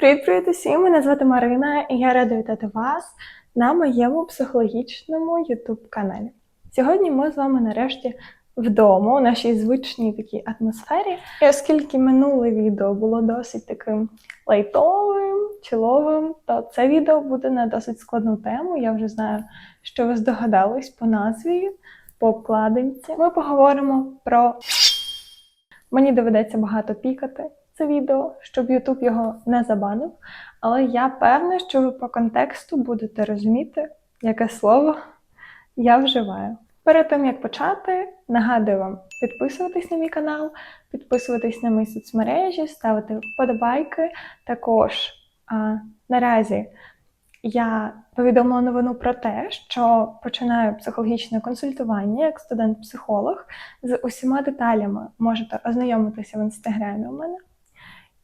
Привіт-привіт усім! Мене звати Марина, і я рада вітати вас на моєму психологічному youtube каналі. Сьогодні ми з вами нарешті вдома, у нашій звичній такій атмосфері. І оскільки минуле відео було досить таким лайтовим, чиловим, то це відео буде на досить складну тему. Я вже знаю, що ви здогадались по назві, по обкладинці. Ми поговоримо про Мені доведеться багато пікати це відео, щоб YouTube його не забанив. Але я певна, що ви по контексту будете розуміти, яке слово я вживаю. Перед тим як почати, нагадую вам підписуватись на мій канал, підписуватись на мої соцмережі, ставити вподобайки. Також а, наразі я повідомила новину про те, що починаю психологічне консультування як студент-психолог. З усіма деталями можете ознайомитися в інстаграмі у мене.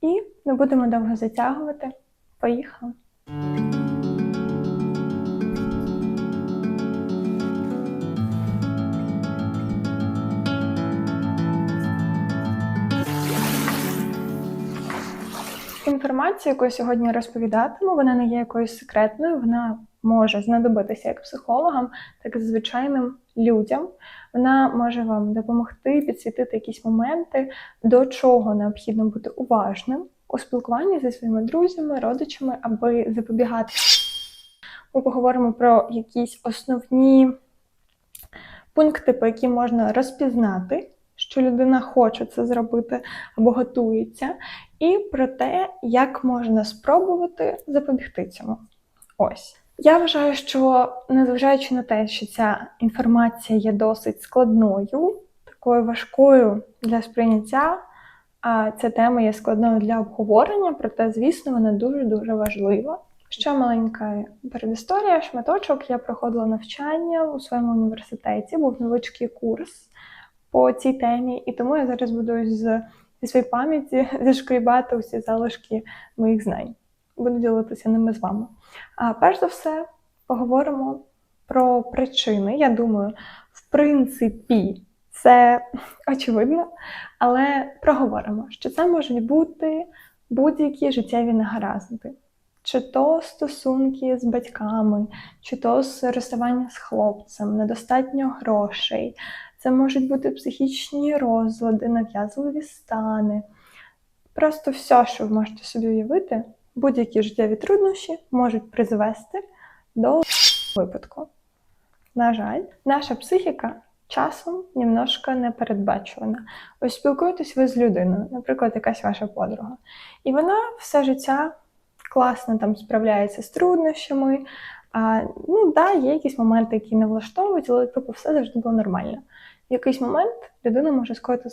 І не будемо довго затягувати. Поїхали! Інформація, яку я сьогодні розповідатиму, вона не є якоюсь секретною, вона може знадобитися як психологам, так і звичайним людям. Вона може вам допомогти підсвітити якісь моменти, до чого необхідно бути уважним у спілкуванні зі своїми друзями, родичами, аби запобігати. Ми поговоримо про якісь основні пункти, по яким можна розпізнати, що людина хоче це зробити або готується, і про те, як можна спробувати запобігти цьому. Ось. Я вважаю, що незважаючи на те, що ця інформація є досить складною, такою важкою для сприйняття, а ця тема є складною для обговорення, проте, звісно, вона дуже-дуже важлива. Ще маленька передісторія, шматочок. Я проходила навчання у своєму університеті, був невеличкий курс по цій темі, і тому я зараз буду з, зі своєї пам'яті зашкрібати усі залишки моїх знань. Буду ділитися ними з вами. А перш за все, поговоримо про причини. Я думаю, в принципі, це очевидно, але проговоримо, що це можуть бути будь-які життєві негаразди. Чи то стосунки з батьками, чи то з розставання з хлопцем, недостатньо грошей. Це можуть бути психічні розлади, нав'язливі стани. Просто все, що ви можете собі уявити, будь-які життєві труднощі можуть призвести до випадку. На жаль, наша психіка часом немножко непередбачувана. Ось спілкуєтесь ви з людиною, наприклад, якась ваша подруга. І вона все життя класно там справляється з труднощами. А, Ну, да, є якісь моменти, які не влаштовують, але типу, все завжди було нормально. В якийсь момент людина може скоїти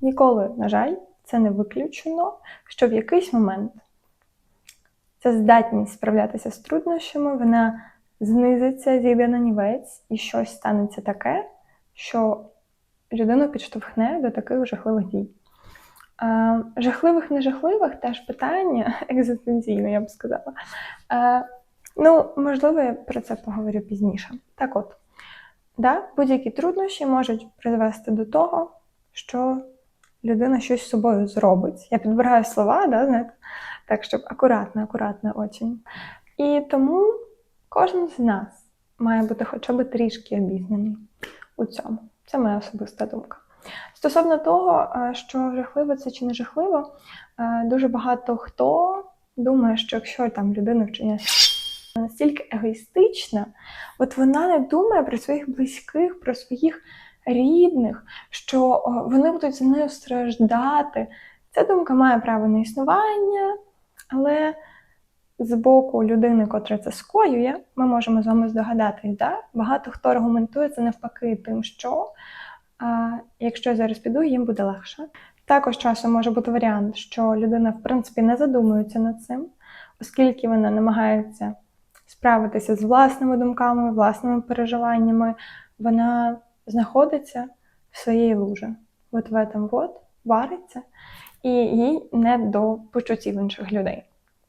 ніколи, на жаль, це не виключено, що в якийсь момент ця здатність справлятися з труднощами, вона знизиться, зійде на нівець, і щось станеться таке, що людину підштовхне до таких жахливих дій. А, жахливих, нежахливих теж питання екзистенційне, я б сказала. Ну, можливо, я про це поговорю пізніше. Так от, да, будь-які труднощі можуть призвести до того, що людина щось з собою зробить. Я підбираю слова, да, знаєте, так, щоб акуратно, акуратно очень. І тому кожен з нас має бути хоча б трішки обізнаний у цьому. Це моя особиста думка. Стосовно того, що жахливо це чи не жахливо, дуже багато хто думає, що якщо там людина вчиняє настільки егоїстична, от вона не думає про своїх близьких, про своїх рідних, що вони будуть за нею страждати. Ця думка має право на існування, але з боку людини, котра це скоює, ми можемо з вами здогадатись, да? багато хто аргументує це навпаки, тим, що а, якщо я зараз піду, їм буде легше. Також часом може бути варіант, що людина, в принципі, не задумується над цим, оскільки вона намагається справитися з власними думками, власними переживаннями, вона знаходиться в своїй лужі. От в этом вот вариться, і їй не до почуттів інших людей.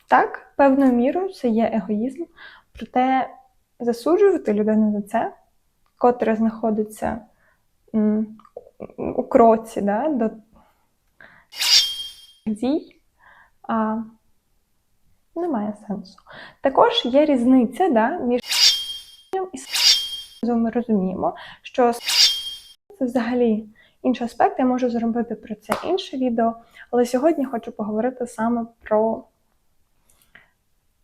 Так, певною мірою це є егоїзм, проте засуджувати людину за це, котра знаходиться у кроці да, до дій, а немає сенсу. Також є різниця да, між і ми розуміємо, що це взагалі інший аспект. Я можу зробити про це інше відео, але сьогодні хочу поговорити саме про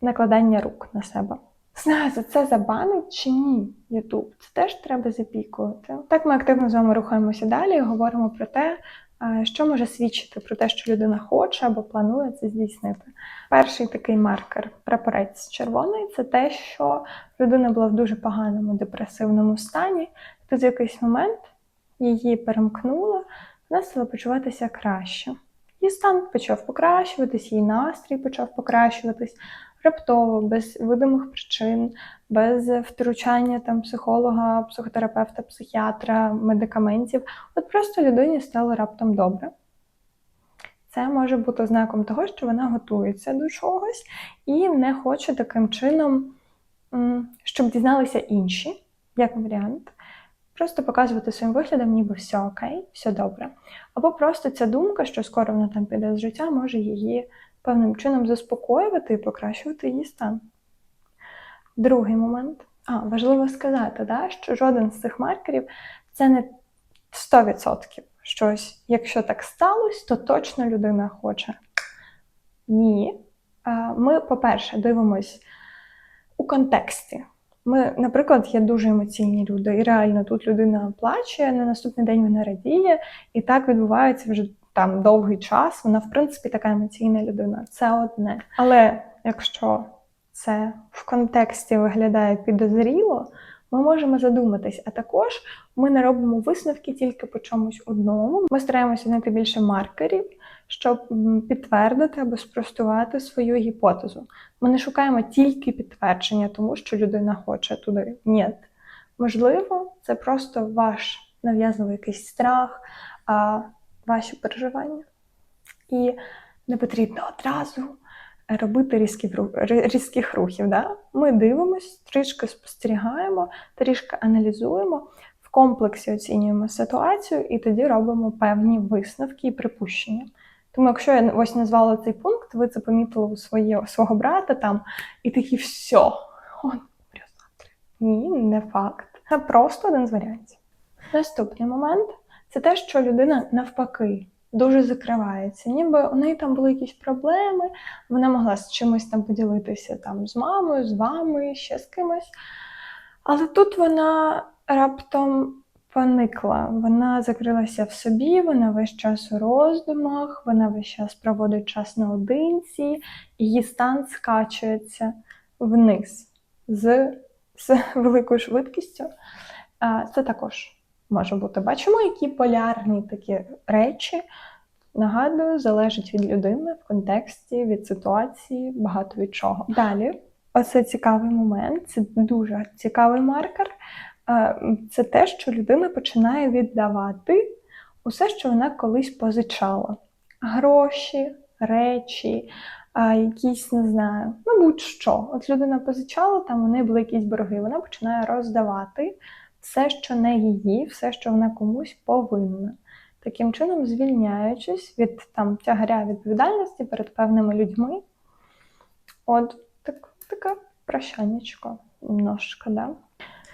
накладання рук на себе. Знаю, за це забанить чи ні Ютуб. Це теж треба запікувати. Так ми активно з вами рухаємося далі і говоримо про те, е, що може свідчити про те, що людина хоче або планує це здійснити. Перший такий маркер, прапорець червоний, це те, що людина була в дуже поганому депресивному стані. Тут в якийсь момент її перемкнуло, вона стала почуватися краще. Її стан почав покращуватись, її настрій почав покращуватись раптово, без видимих причин, без втручання там психолога, психотерапевта, психіатра, медикаментів. От просто людині стало раптом добре. Це може бути знаком того, що вона готується до чогось і не хоче таким чином, щоб дізналися інші, як варіант. Просто показувати своїм виглядом, ніби все окей, все добре. Або просто ця думка, що скоро вона там піде з життя, може її певним чином заспокоювати і покращувати її стан. Другий момент. А, важливо сказати, да, що жоден з цих маркерів це не 100% щось. Якщо так сталося, то точно людина хоче. Ні. Ми, по-перше, дивимось у контексті. Ми, наприклад, є дуже емоційні люди, і реально тут людина плаче, на наступний день вона радіє, і так відбувається вже там довгий час. Вона, в принципі, така емоційна людина. Це одне. Але якщо це в контексті виглядає підозріло, ми можемо задуматись. А також ми не робимо висновки тільки по чомусь одному. Ми стараємося знайти більше маркерів, щоб підтвердити або спростувати свою гіпотезу. Ми не шукаємо тільки підтвердження, тому що людина хоче туди. Ні. Можливо, це просто ваш нав'язливий якийсь страх, а, ваші переживання. І не потрібно одразу робити ри- різких рухів. Да? Ми дивимося, трішки спостерігаємо, трішки аналізуємо, в комплексі оцінюємо ситуацію і тоді робимо певні висновки і припущення. Тому, якщо я ось назвала цей пункт, ви це помітили у своє, свого брата там і такі все, он. Ні, не факт. Це просто один з варіантів. Наступний момент це те, що людина навпаки дуже закривається. Ніби у неї там були якісь проблеми, вона могла з чимось там поділитися там з мамою, з вами, ще з кимось. Але тут вона раптом поникла, вона закрилася в собі, вона весь час у роздумах, вона весь час проводить час наодинці, її стан скачується вниз з, з великою швидкістю. Це також може бути. Бачимо, які полярні такі речі. Нагадую, залежить від людини в контексті, від ситуації, багато від чого. Далі, оце цікавий момент, це дуже цікавий маркер. Е, Це те, що людина починає віддавати усе, що вона колись позичала: гроші, речі, якісь, не знаю, ну будь-що. От людина позичала, там у неї були якісь борги, вона починає роздавати все, що не її, все, що вона комусь повинна. Таким чином, звільняючись від там тягаря відповідальності перед певними людьми. От так, таке прощаннячко немножко, да?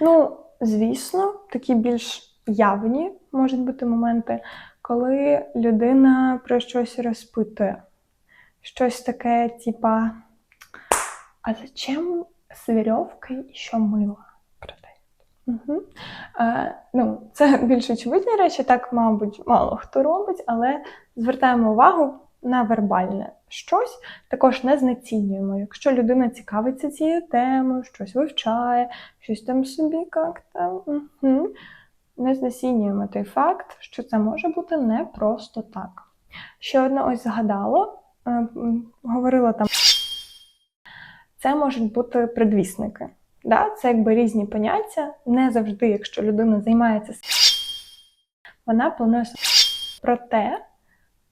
Ну, звісно, такі більш явні можуть бути моменти, коли людина про щось розпитує. Щось таке, типа, а зачем з вірьовкою ще мило? Угу. Е, ну, це більш очевидні речі, так, мабуть, мало хто робить, але звертаємо увагу на вербальне щось, також не знецінюємо. Якщо людина цікавиться цією темою, щось вивчає, щось там собі як-то, угу. не знецінюємо той факт, що це може бути не просто так. Ще одне ось згадало, е, говорила там, це можуть бути предвісники. Да? Це якби різні поняття. Не завжди, якщо людина займається вона планує проте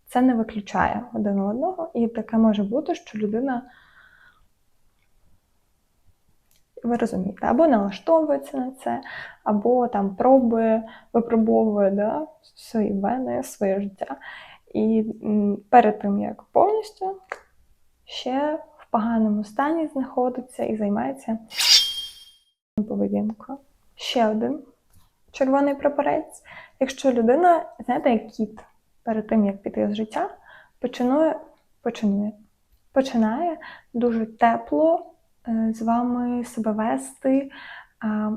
це не виключає один одного. І таке може бути, що людина, ви розумієте, або налаштовується на це, або там пробує, випробовує да, свої вени, своє життя. І перед тим, як повністю ще в поганому стані знаходиться і займається поведінкою. Ще один червоний прапорець. Якщо людина, знаєте, як кіт, перед тим як піти з життя, починає, починає, починає дуже тепло е, з вами себе вести,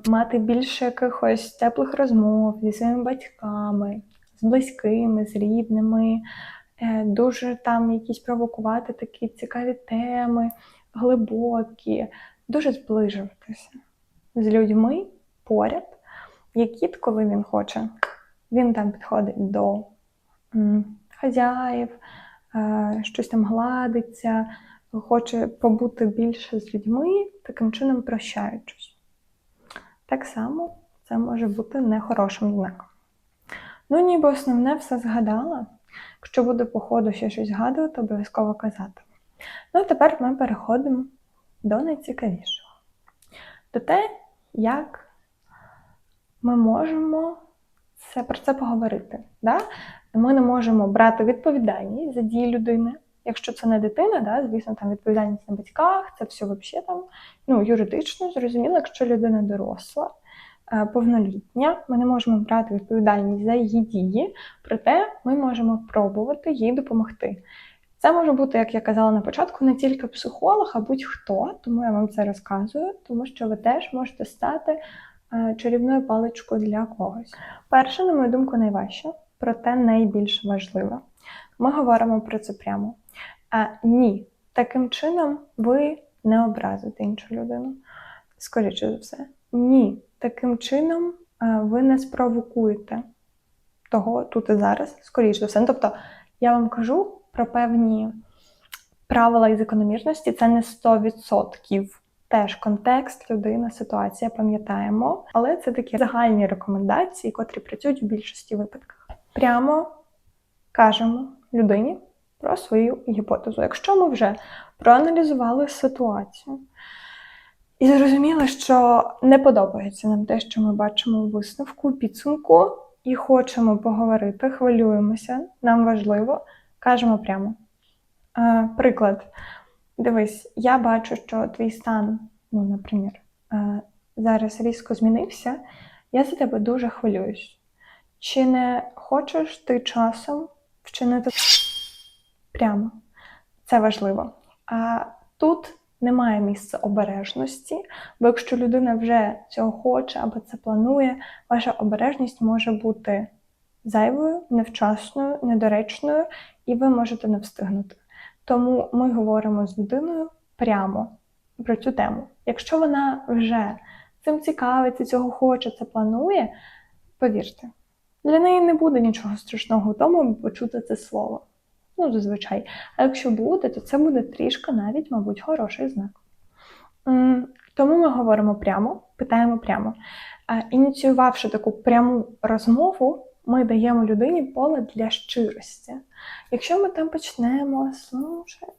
мати більше якихось теплих розмов зі своїми батьками, з близькими, з рідними, е, дуже там якісь провокувати такі цікаві теми, глибокі, дуже зближуватися з людьми поряд. Є кіт, коли він хоче, він там підходить до хазяїв, е, щось там гладиться, хоче побути більше з людьми, таким чином прощаючись. Так само це може бути нехорошим знаком. Ну, ніби основне все згадала. Якщо буде по ходу ще щось згадувати, обов'язково казати. Ну, а тепер ми переходимо до найцікавішого. До те, як ми можемо це, про це поговорити. Да? Ми не можемо брати відповідальність за дії людини. Якщо це не дитина, да, звісно, там відповідальність на батьках, це все взагалі там ну, юридично зрозуміло, якщо людина доросла, е, повнолітня, ми не можемо брати відповідальність за її дії, проте ми можемо пробувати їй допомогти. Це може бути, як я казала на початку, не тільки психолог, а будь-хто, тому я вам це розказую, тому що ви теж можете стати е, чарівною паличкою для когось. Перше, на мою думку, найважче, проте найбільш важливе. Ми говоримо про це прямо. А, ні, таким чином ви не образите іншу людину. Скоріше за все. Ні, таким чином ви не спровокуєте того тут і зараз, скоріше за все. Ну, Тобто, я вам кажу про певні правила і закономірності, це не 100%. Теж контекст, людина, ситуація, пам'ятаємо, але це такі загальні рекомендації, котрі працюють в більшості випадках. Прямо кажемо людині про свою гіпотезу. Якщо ми вже проаналізували ситуацію і зрозуміли, що не подобається нам те, що ми бачимо у висновку, підсумку, і хочемо поговорити, хвилюємося, нам важливо, кажемо прямо. Е, приклад. Дивись, я бачу, що твій стан, ну, наприклад, е, зараз різко змінився, я за тебе дуже хвилююсь. Чи не хочеш ти часом вчинити прямо? Це важливо. А тут немає місця обережності, бо якщо людина вже цього хоче або це планує, ваша обережність може бути зайвою, невчасною, недоречною, і ви можете не встигнути. Тому ми говоримо з людиною прямо про цю тему. Якщо вона вже цим цікавиться, цього хоче, це планує, повірте, для неї не буде нічого страшного в тому, аби почути це слово. Ну, зазвичай. А якщо буде, то це буде трішки навіть, мабуть, хороший знак. Тому ми говоримо прямо, питаємо прямо. Ініціювавши таку пряму розмову, ми даємо людині поле для щирості. Якщо ми там почнемо, слушай,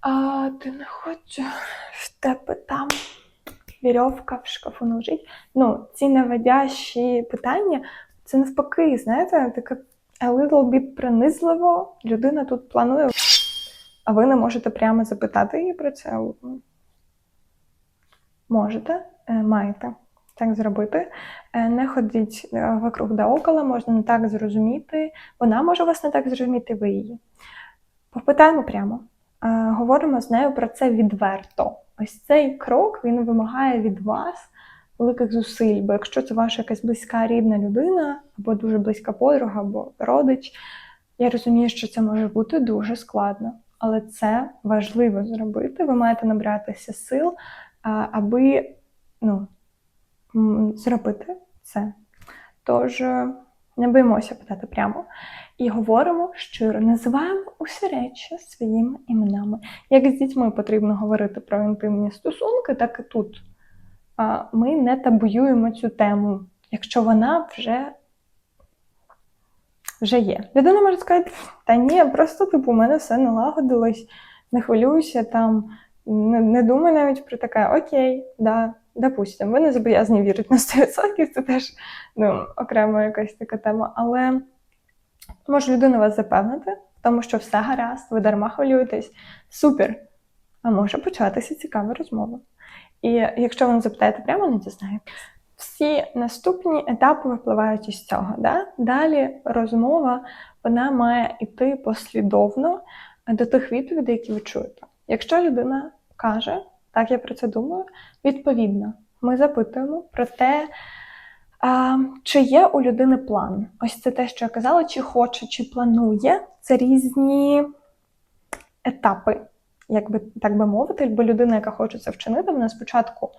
а ти не хочеш в тебе там вірьовка в шкафу лежить. Ну, ці наводящі питання, це навпаки, знаєте, таке a little bit принизливо. Людина тут планує, а ви не можете прямо запитати її про це. Можете, е, маєте так зробити. Е, Не ходіть е, вокруг да около, можна не так зрозуміти. Вона може вас не так зрозуміти, ви її. Попитаємо прямо. Говоримо з нею про це відверто. Ось цей крок він вимагає від вас великих зусиль, бо якщо це ваша якась близька рідна людина, або дуже близька подруга, або родич, я розумію, що це може бути дуже складно. Але це важливо зробити. Ви маєте набратися сил, аби ну, зробити це. Тож е, не боїмося питати прямо. І говоримо щиро, називаємо усі речі своїми іменами. Як з дітьми потрібно говорити про інтимні стосунки, так і тут. Ми не табуюємо цю тему, якщо вона вже, вже є. Людина може сказати, та ні, просто типу, у мене все налагодилось, не хвилюйся там, не, не думай навіть про таке, окей, да, допустимо, ви не зобов'язані вірити на 100%, це теж ну, окрема якась така тема. Але може людина вас запевнити, тому що все гаразд, ви дарма хвилюєтесь. Супер. а може початися цікава розмова. І якщо ви запитаєте прямо, не дізнаєтесь. Всі наступні етапи випливають із цього. Да? Далі розмова вона має йти послідовно до тих відповідей, які ви чуєте. Якщо людина каже, так я про це думаю, відповідно, ми запитуємо про те, а, чи є у людини план. Ось це те, що я казала, чи хоче, чи планує. Це різні етапи, як би так би мовити, бо людина, яка хоче це вчинити, вона спочатку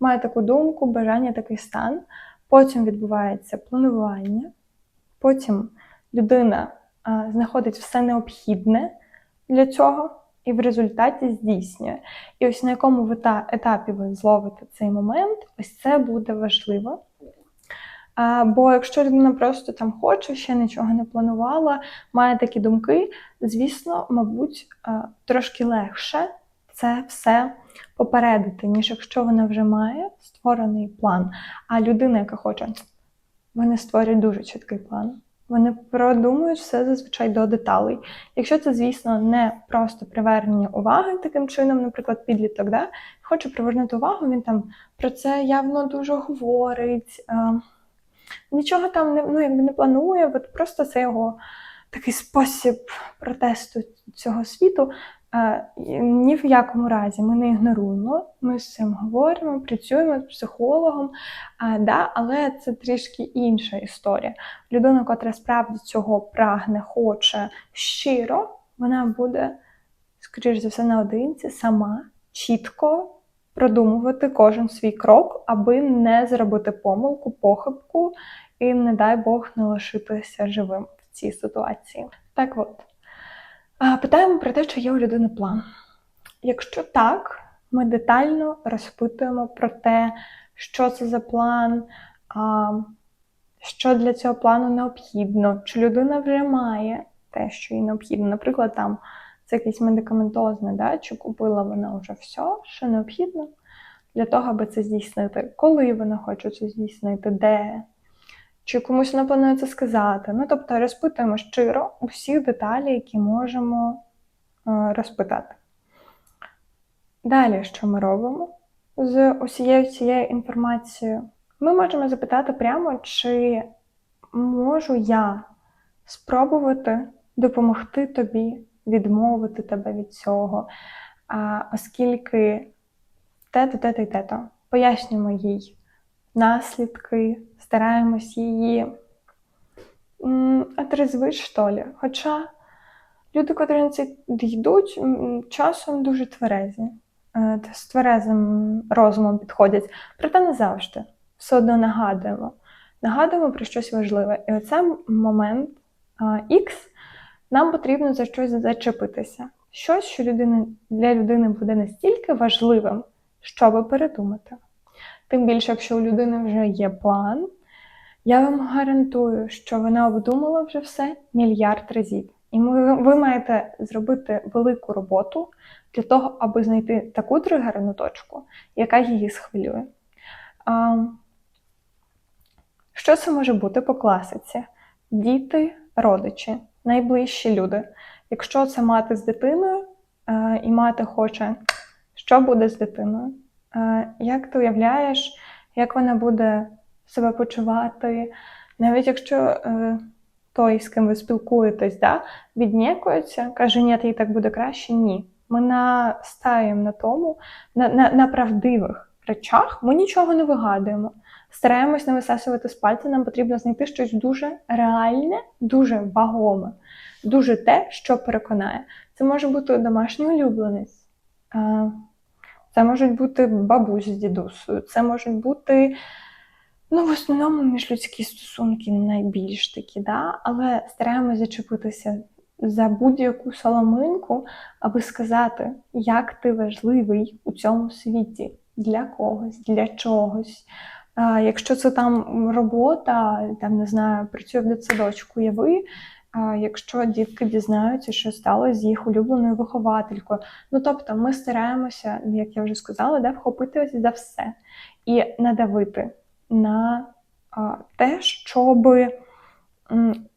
має таку думку, бажання, такий стан. Потім відбувається планування, потім людина а, знаходить все необхідне для цього і в результаті здійснює. І ось на якому етапі ви зловите цей момент, ось це буде важливо. Бо якщо людина просто там хоче, ще нічого не планувала, має такі думки, звісно, мабуть, трошки легше це все попередити, ніж якщо вона вже має створений план. А людина, яка хоче, вони створюють дуже чіткий план. Вони продумують все зазвичай до деталей. Якщо це, звісно, не просто привернення уваги таким чином, наприклад, підліток, да, хоче привернути увагу, він там про це явно дуже говорить, а, нічого там не ну, якби не планує, от просто це його такий спосіб протесту цього світу. Ні в якому разі ми не ігноруємо, ми з цим говоримо, працюємо з психологом, а, да, але це трішки інша історія. Людина, котра справді цього прагне, хоче щиро, вона буде, скоріш за все, наодинці сама чітко продумувати кожен свій крок, аби не зробити помилку, похибку і, не дай Бог, не лишитися живим в цій ситуації. Так от. Питаємо про те, чи є у людини план. Якщо так, ми детально розпитуємо про те, що це за план, що для цього плану необхідно, чи людина вже має те, що їй необхідно. Наприклад, там це якесь медикаментозне, да, чи купила вона вже все, що необхідно для того, аби це здійснити, коли вона хоче це здійснити, де, чи комусь вона планує це сказати. Ну, тобто розпитуємо щиро усі деталі, які можемо е, розпитати. Далі, що ми робимо з усією цією інформацією? Ми можемо запитати прямо, чи можу я спробувати допомогти тобі, відмовити тебе від цього, а, оскільки те-то, те-то і те-то. Пояснюємо їй наслідки стараємось її отрезвити, що ли. Хоча люди, котрі на це йдуть, часом дуже тверезі, е, з тверезим розумом підходять. Проте не завжди. Все одно нагадуємо. Нагадуємо про щось важливе. І оце момент X нам потрібно за щось зачепитися. Щось, що людини, для людини буде настільки важливим, щоб передумати. Тим більше, якщо у людини вже є план, я вам гарантую, що вона обдумала вже все мільярд разів. І ви маєте зробити велику роботу для того, аби знайти таку тригерну точку, яка її схвилює. А, Що це може бути по класиці? Діти, родичі, найближчі люди. Якщо це мати з дитиною, і мати хоче, що буде з дитиною? Як ти уявляєш, як вона буде себе почувати, навіть якщо е, той, з ким ви спілкуєтесь, да, віднікується, каже, ні, їй так буде краще, ні. Ми настаємо на тому, на, на, на правдивих речах, ми нічого не вигадуємо. Стараємось не висасувати з пальця, нам потрібно знайти щось дуже реальне, дуже вагоме, дуже те, що переконає. Це може бути домашній улюбленець. Це можуть бути бабусь з дідусою, це можуть бути, ну, в основному міжлюдські стосунки найбільш такі, да? але стараємося зачепитися за будь-яку соломинку, аби сказати, як ти важливий у цьому світі, для когось, для чогось. Якщо це там робота, там не знаю, працює в дитсадочку, ви якщо дітки дізнаються, що сталося з їх улюбленою вихователькою. Ну тобто, ми стараємося, як я вже сказала, да, вхопитись за все і надавити на те, щоб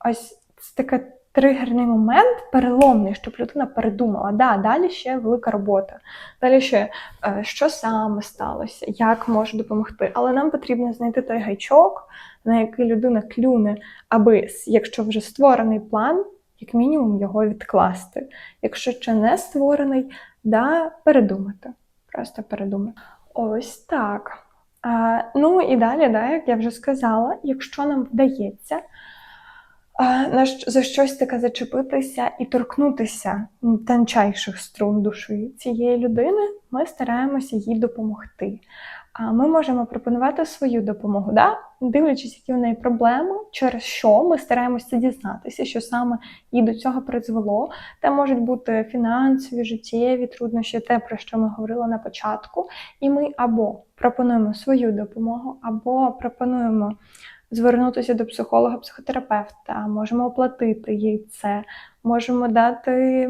ось це таке тригерний момент переломний, щоб людина передумала. Да, далі ще велика робота. Далі ще е, що саме сталося, як можу допомогти. Але нам потрібно знайти той гайчок, на який людина клюне, аби, якщо вже створений план, як мінімум його відкласти. Якщо ще не створений, да, передумати. Просто передумати. Ось так. А, ну і далі, да, як я вже сказала, якщо нам вдається на щ- за щось таке зачепитися і торкнутися тончайших струн душі цієї людини, ми стараємося їй допомогти. А ми можемо пропонувати свою допомогу, да? дивлячись, які в неї проблеми, через що ми стараємося дізнатися, що саме їй до цього призвело. Це можуть бути фінансові, життєві труднощі, те, про що ми говорили на початку. І ми або пропонуємо свою допомогу, або пропонуємо звернутися до психолога, психотерапевта, можемо оплатити їй це, можемо дати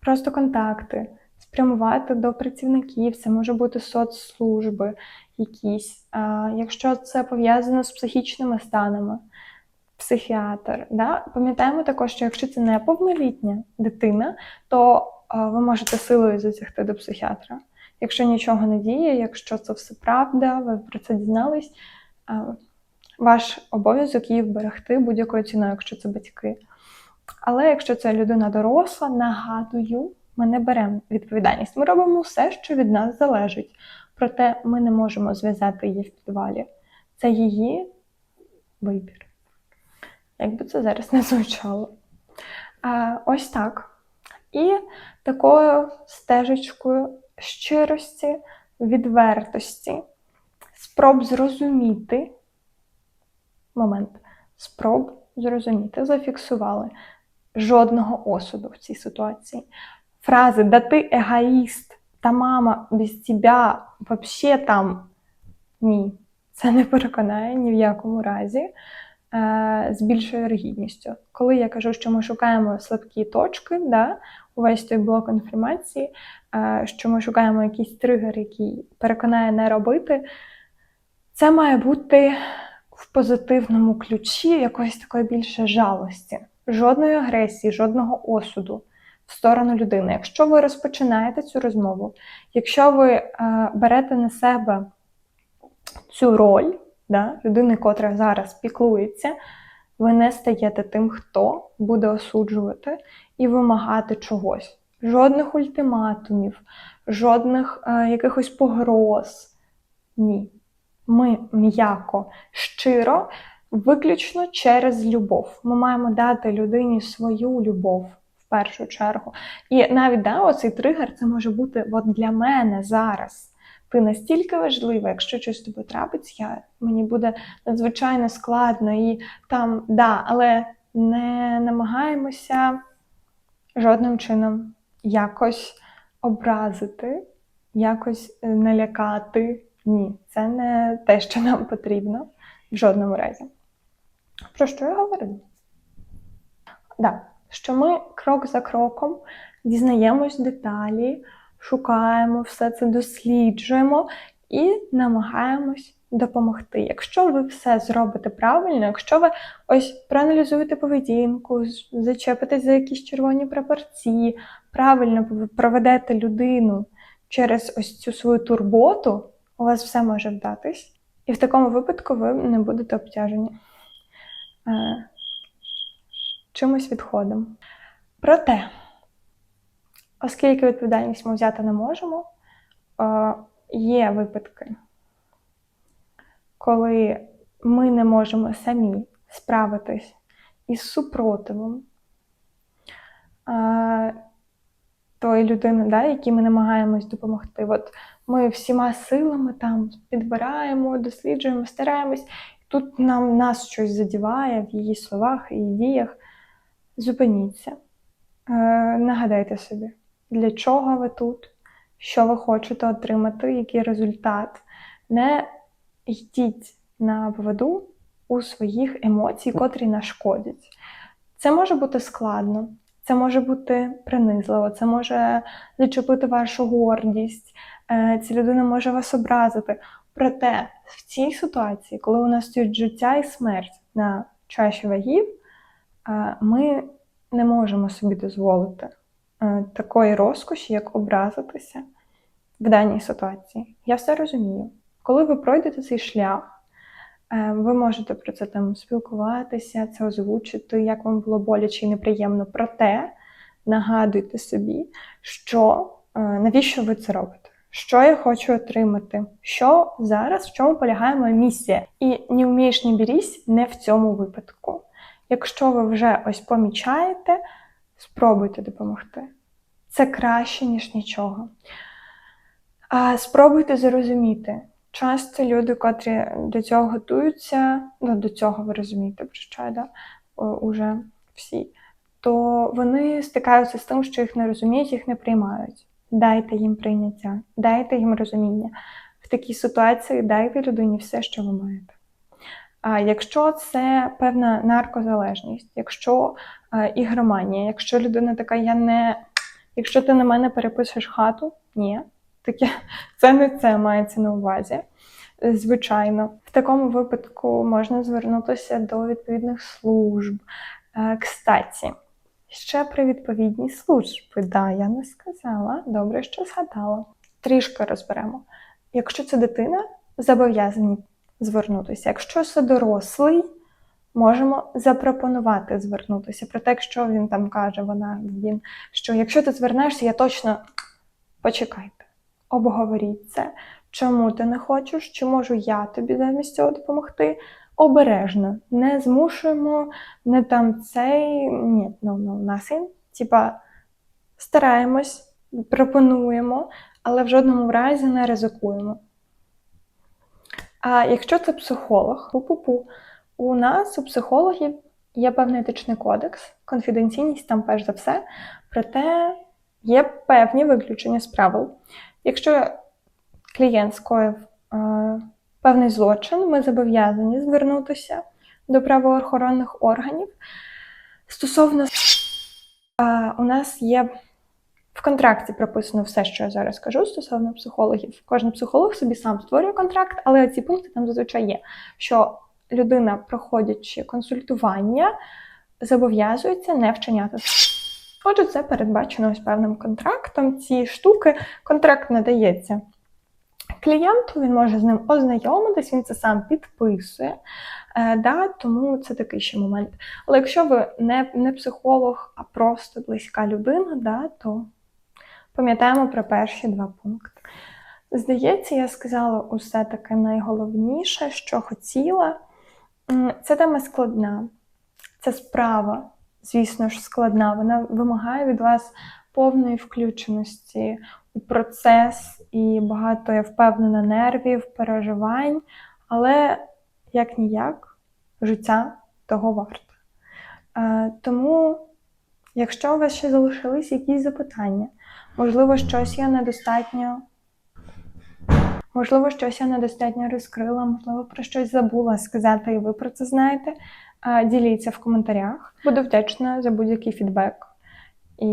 просто контакти, спрямувати до працівників, це може бути соцслужби якісь. Якщо це пов'язано з психічними станами, психіатр. Да? Пам'ятаємо також, що якщо це неповнолітня дитина, то ви можете силою затягти до психіатра. Якщо нічого не діє, якщо це все правда, ви про це дізнались, ваш обов'язок її вберегти будь-якою ціною, якщо це батьки. Але якщо це людина доросла, нагадую, ми не беремо відповідальність. Ми робимо все, що від нас залежить. Проте ми не можемо зв'язати її в підвалі. Це її вибір. Як би це зараз не звучало. А, ось так. І такою стежечкою щирості, відвертості, спроб зрозуміти момент, спроб зрозуміти, зафіксували жодного осуду в цій ситуації. Фрази «да ти егоїст» та мама без тебе вообще там ні. Це не переконає ні в якому разі е, з більшою ригідністю. Коли я кажу, що ми шукаємо слабкі точки, да, увесь той блок інформації, е, що ми шукаємо якийсь тригер, який переконає не робити, це має бути в позитивному ключі якоїсь такої більше жалості, жодної агресії, жодного осуду в сторону людини. Якщо ви розпочинаєте цю розмову, якщо ви е, берете на себе цю роль да, людини, котра зараз піклується, ви не стаєте тим, хто буде осуджувати і вимагати чогось. Жодних ультиматумів, жодних е, якихось погроз. Ні. Ми м'яко, щиро, виключно через любов. Ми маємо дати людині свою любов в першу чергу. І навіть да, оцей тригер це може бути от для мене зараз. Ти настільки важлива, якщо щось з тобою трапиться, я, мені буде надзвичайно складно і там, да, але не намагаємося жодним чином якось образити, якось налякати. Ні, це не те, що нам потрібно в жодному разі. Про що я говорю? Да, що ми крок за кроком дізнаємось деталі, шукаємо все це, досліджуємо і намагаємось допомогти. Якщо ви все зробите правильно, якщо ви ось проаналізуєте поведінку, зачепитесь за якісь червоні прапорці, правильно проведете людину через ось цю свою турботу, у вас все може вдатись. І в такому випадку ви не будете обтяжені е, чимось відходом. Проте, оскільки відповідальність ми взяти не можемо, е, є випадки, коли ми не можемо самі справитись із супротивом е, тої людини, да, якій ми намагаємось допомогти. От ми всіма силами там підбираємо, досліджуємо, стараємось. Тут нам нас щось задіває в її словах і діях. Зупиніться. Е, нагадайте собі, для чого ви тут, що ви хочете отримати, який результат. Не йдіть на поводу у своїх емоцій, котрі нашкодять. Це може бути складно, це може бути принизливо, це може зачепити вашу гордість, е, ця людина може вас образити. Проте в цій ситуації, коли у нас стоїть життя і смерть на чаші вагів, е, ми не можемо собі дозволити е, такої розкоші, як образитися в даній ситуації. Я все розумію. Коли ви пройдете цей шлях, ви можете про це там спілкуватися, це озвучити, як вам було боляче і неприємно. Проте нагадуйте собі, що е, навіщо ви це робите. Що я хочу отримати? Що зараз, в чому полягає моя місія? І не вмієш, не берісь не в цьому випадку. Якщо ви вже ось помічаєте, спробуйте допомогти. Це краще, ніж нічого. А спробуйте зрозуміти. Часто люди, котрі до цього готуються, ну до цього ви розумієте, про що я, да? Уже всі, то вони стикаються з тим, що їх не розуміють, їх не приймають. Дайте їм прийняття, дайте їм розуміння. В такій ситуації дайте людині все, що ви маєте. А якщо це певна наркозалежність, якщо е, ігроманія, якщо людина така, я не. Якщо ти на мене переписуєш хату, ні, таке це не це мається на увазі. Е, Звичайно, в такому випадку можна звернутися до відповідних служб. Е, Кстаті, ще про відповідні служби. Да, я не сказала. Добре, що згадала. Трішки розберемо. Якщо це дитина, зобов'язані звернутися. Якщо це дорослий, можемо запропонувати звернутися. Проте, якщо він там каже, вона він, що якщо ти звернешся, я точно почекайте, обговоріть це. Чому ти не хочеш? Чи можу я тобі замість цього допомогти? Обережно, не змушуємо, не там цей, ні, no, no, nothing. Типа стараємось, пропонуємо, але в жодному разі не ризикуємо. А якщо це психолог, пу-пу-пу, у нас у психологів є певний етичний кодекс, конфіденційність там перш за все, проте є певні виключення з правил. Якщо клієнт скоїв е, певний злочин, ми зобов'язані звернутися до правоохоронних органів. Стосовно е, у нас є в контракті прописано все, що я зараз кажу стосовно психологів. Кожен психолог собі сам створює контракт, але ці пункти там зазвичай є, що людина, проходячи консультування, зобов'язується не вчиняти. Отже, це передбачено ось певним контрактом. Ці штуки контракт надається клієнту, він може з ним ознайомитись, він це сам підписує. Е, да, тому це такий ще момент. Але якщо ви не, не психолог, а просто близька людина, да, то пам'ятаємо про перші два пункти. Здається, я сказала усе таке найголовніше, що хотіла. Ця тема складна. Ця справа, звісно ж, складна. Вона вимагає від вас повної включеності у процес і багато, я впевнена, нервів, переживань, але як ніяк, життя того варте. Е, Тому, якщо у вас ще залишились якісь запитання, можливо, щось я недостатньо. Можливо, щось я недостатньо розкрила, можливо, про щось забула сказати, і ви про це знаєте. Діліться в коментарях. Буду вдячна за будь-який фідбек. І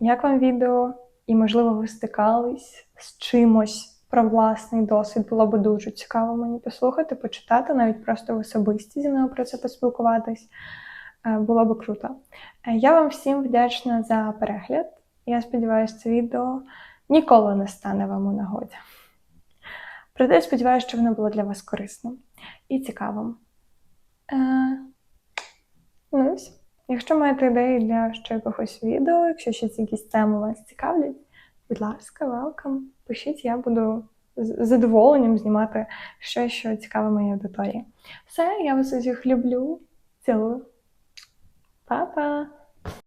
як вам відео, і, можливо, ви стикались з чимось про власний досвід, було б дуже цікаво мені послухати, почитати, навіть просто в особисті зі мною про це поспілкуватись. Е, Було б круто. Е, Я вам всім вдячна за перегляд. Я сподіваюся, це відео ніколи не стане вам у нагоді. Проте я сподіваюся, що воно було для вас корисним і цікавим. Е, ну ось. Якщо маєте ідеї для ще якогось відео, якщо щось якісь теми вас цікавлять, будь ласка, welcome. Пишіть, я буду з задоволенням знімати щось, що цікаве моїй аудиторії. Все, я вас усіх люблю, цілую. Па-па!